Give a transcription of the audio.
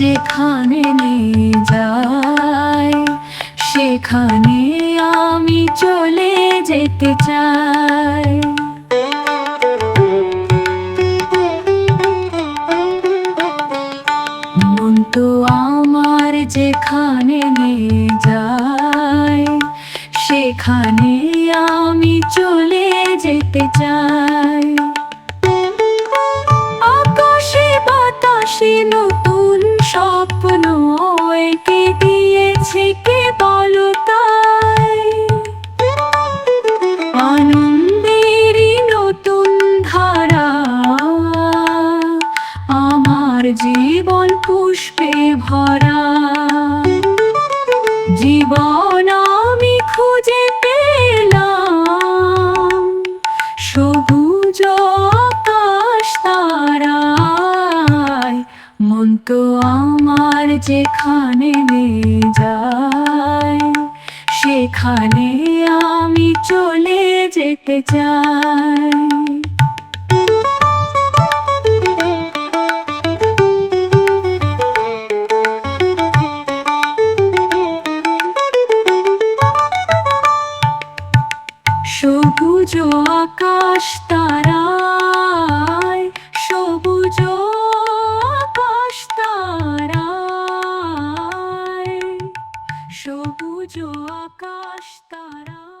যেখানে নিয়ে যায় সেখানে আমি চলে যেতে চাই। মন তো আমার যেখানে নিয়ে যায় সেখানে আমি চলে যেতে চাই। আকাশে বাতাসে নতুন স্বপ্ন এঁকে দিয়েছে কে বলো তাই? আনন্দেরই নতুন ধারা আমার জীবন পুষ্পে ভরা। জীবন তো আমার যেখানে যায় সেখানে আমি চলে যেতে চাই। সবুজ আকাশ তারা 情明かしたら